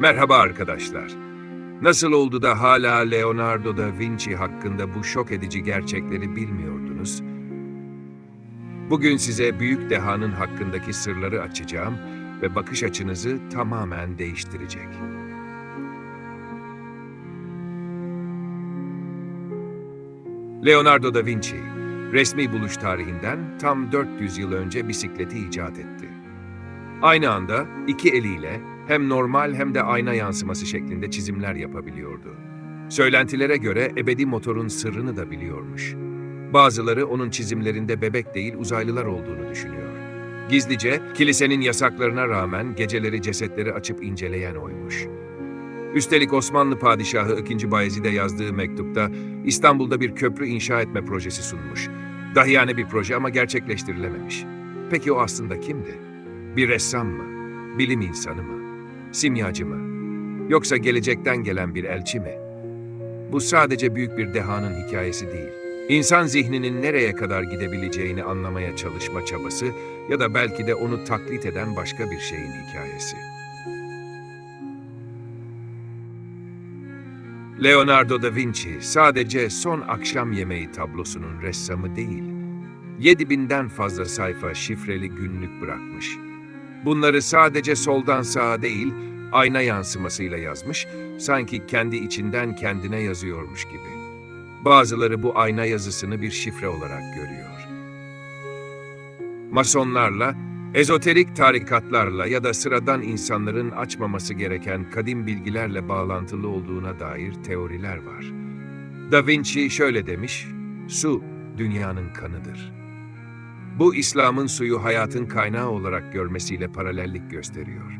Merhaba arkadaşlar. Nasıl oldu da hala Leonardo da Vinci hakkında bu şok edici gerçekleri bilmiyordunuz? Bugün size büyük dehanın hakkındaki sırları açacağım ve bakış açınızı tamamen değiştirecek. Leonardo da Vinci, resmi buluş tarihinden tam 400 yıl önce bisikleti icat etti. Aynı anda iki eliyle hem normal hem de ayna yansıması şeklinde çizimler yapabiliyordu. Söylentilere göre ebedi motorun sırrını da biliyormuş. Bazıları onun çizimlerinde bebek değil uzaylılar olduğunu düşünüyor. Gizlice kilisenin yasaklarına rağmen geceleri cesetleri açıp inceleyen oymuş. Üstelik Osmanlı Padişahı 2. Bayezid'e yazdığı mektupta İstanbul'da bir köprü inşa etme projesi sunmuş. Dahiyane bir proje ama gerçekleştirilememiş. Peki o aslında kimdi? Bir ressam mı? Bilim insanı mı? Simyacı mı? Yoksa gelecekten gelen bir elçi mi? Bu sadece büyük bir dehanın hikayesi değil. İnsan zihninin nereye kadar gidebileceğini anlamaya çalışma çabası ya da belki de onu taklit eden başka bir şeyin hikayesi. Leonardo da Vinci sadece son akşam yemeği tablosunun ressamı değil, 7000'den fazla sayfa şifreli günlük bırakmış. Bunları sadece soldan sağa değil, ayna yansımasıyla yazmış, sanki kendi içinden kendine yazıyormuş gibi. Bazıları bu ayna yazısını bir şifre olarak görüyor. Masonlarla, ezoterik tarikatlarla ya da sıradan insanların açmaması gereken kadim bilgilerle bağlantılı olduğuna dair teoriler var. Da Vinci şöyle demiş, su dünyanın kanıdır. Bu İslam'ın suyu hayatın kaynağı olarak görmesiyle paralellik gösteriyor.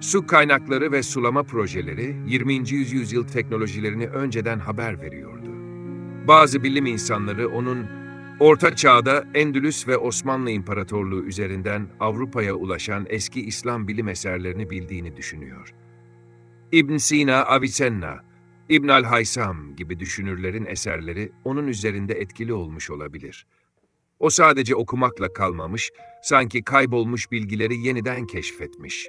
Su kaynakları ve sulama projeleri 20. yüzyıl teknolojilerini önceden haber veriyordu. Bazı bilim insanları onun Orta Çağ'da Endülüs ve Osmanlı İmparatorluğu üzerinden Avrupa'ya ulaşan eski İslam bilim eserlerini bildiğini düşünüyor. İbn Sina, Avicenna, İbn al-Haysam gibi düşünürlerin eserleri onun üzerinde etkili olmuş olabilir. O sadece okumakla kalmamış, sanki kaybolmuş bilgileri yeniden keşfetmiş.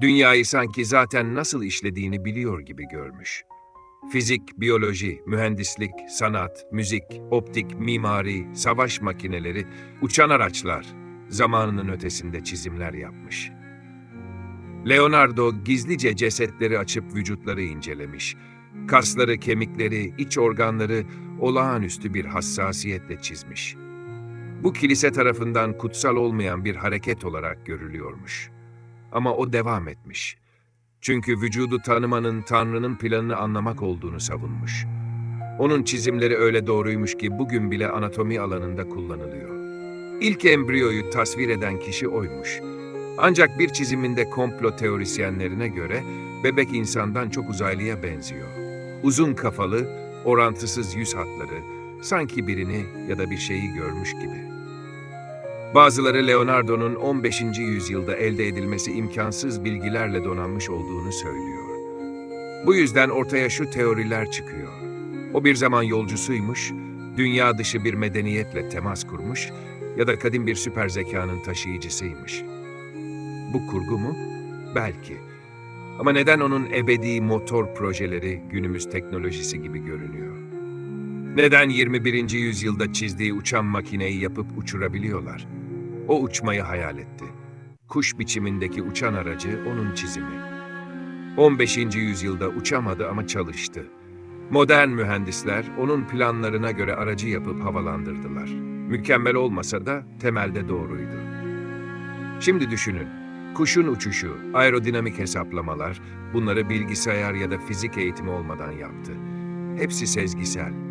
Dünyayı sanki zaten nasıl işlediğini biliyor gibi görmüş. Fizik, biyoloji, mühendislik, sanat, müzik, optik, mimari, savaş makineleri, uçan araçlar, zamanının ötesinde çizimler yapmış. Leonardo gizlice cesetleri açıp vücutları incelemiş. Kasları, kemikleri, iç organları olağanüstü bir hassasiyetle çizmiş. Bu kilise tarafından kutsal olmayan bir hareket olarak görülüyormuş. Ama o devam etmiş. Çünkü vücudu tanımanın Tanrı'nın planını anlamak olduğunu savunmuş. Onun çizimleri öyle doğruymuş ki bugün bile anatomi alanında kullanılıyor. İlk embriyoyu tasvir eden kişi oymuş. Ancak bir çiziminde komplo teorisyenlerine göre bebek insandan çok uzaylıya benziyor. Uzun kafalı, orantısız yüz hatları, sanki birini ya da bir şeyi görmüş gibi. Bazıları Leonardo'nun 15. yüzyılda elde edilmesi imkansız bilgilerle donanmış olduğunu söylüyor. Bu yüzden ortaya şu teoriler çıkıyor. O bir zaman yolcusuymuş, dünya dışı bir medeniyetle temas kurmuş ya da kadim bir süper zekanın taşıyıcısıymış. Bu kurgu mu? Belki. Ama neden onun ebedi motor projeleri günümüz teknolojisi gibi görünüyor? Neden 21. yüzyılda çizdiği uçan makineyi yapıp uçurabiliyorlar? O uçmayı hayal etti. Kuş biçimindeki uçan aracı onun çizimi. 15. yüzyılda uçamadı ama çalıştı. Modern mühendisler onun planlarına göre aracı yapıp havalandırdılar. Mükemmel olmasa da temelde doğruydu. Şimdi düşünün. Kuşun uçuşu, aerodinamik hesaplamalar, bunları bilgisayar ya da fizik eğitimi olmadan yaptı. Hepsi sezgisel.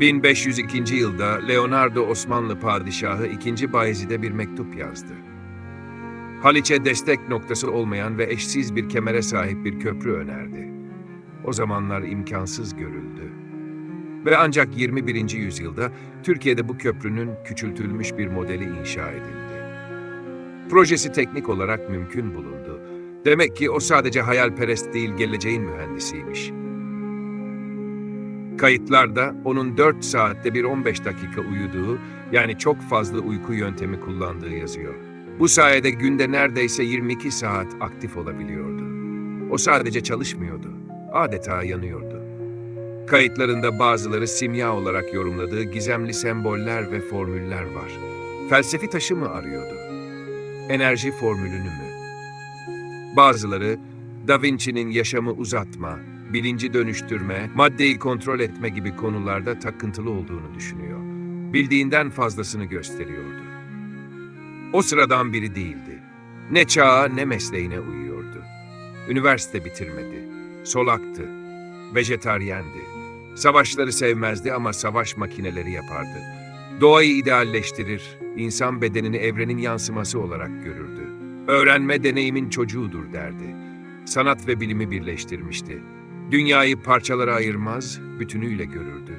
1502. yılda Leonardo Osmanlı Padişahı 2. Bayezid'e bir mektup yazdı. Haliç'e destek noktası olmayan ve eşsiz bir kemere sahip bir köprü önerdi. O zamanlar imkansız görüldü. Ve ancak 21. yüzyılda Türkiye'de bu köprünün küçültülmüş bir modeli inşa edildi. Projesi teknik olarak mümkün bulundu. Demek ki o sadece hayalperest değil geleceğin mühendisiymiş. Kayıtlarda onun 4 saatte bir 15 dakika uyuduğu, yani çok fazla uyku yöntemi kullandığı yazıyor. Bu sayede günde neredeyse 22 saat aktif olabiliyordu. O sadece çalışmıyordu, adeta yanıyordu. Kayıtlarında bazıları simya olarak yorumladığı gizemli semboller ve formüller var. Felsefi taşı mı arıyordu? Enerji formülünü mü? Bazıları Da Vinci'nin yaşamı uzatma, bilinci dönüştürme, maddeyi kontrol etme gibi konularda takıntılı olduğunu düşünüyor. Bildiğinden fazlasını gösteriyordu. O sıradan biri değildi. Ne çağa ne mesleğine uyuyordu. Üniversite bitirmedi. Solaktı. Vejetaryendi. Savaşları sevmezdi ama savaş makineleri yapardı. Doğayı idealleştirir, insan bedenini evrenin yansıması olarak görürdü. Öğrenme deneyimin çocuğudur derdi. Sanat ve bilimi birleştirmişti. Dünyayı parçalara ayırmaz, bütünüyle görürdü.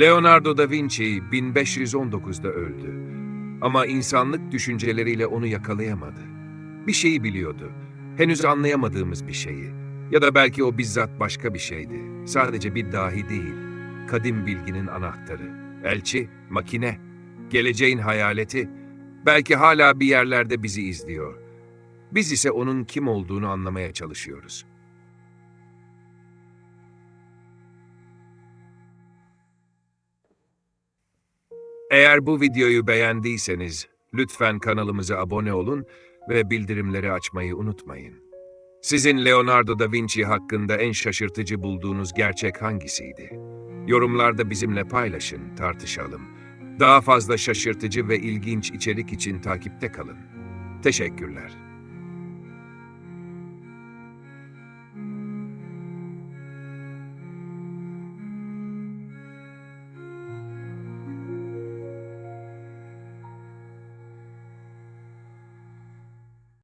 Leonardo da Vinci 1519'da öldü. Ama insanlık düşünceleriyle onu yakalayamadı. Bir şeyi biliyordu. Henüz anlayamadığımız bir şeyi. Ya da belki o bizzat başka bir şeydi. Sadece bir dahi değil. Kadim bilginin anahtarı. Elçi, makine, geleceğin hayaleti. Belki hala bir yerlerde bizi izliyor. Biz ise onun kim olduğunu anlamaya çalışıyoruz. Eğer bu videoyu beğendiyseniz lütfen kanalımıza abone olun ve bildirimleri açmayı unutmayın. Sizin Leonardo da Vinci hakkında en şaşırtıcı bulduğunuz gerçek hangisiydi? Yorumlarda bizimle paylaşın, tartışalım. Daha fazla şaşırtıcı ve ilginç içerik için takipte kalın. Teşekkürler.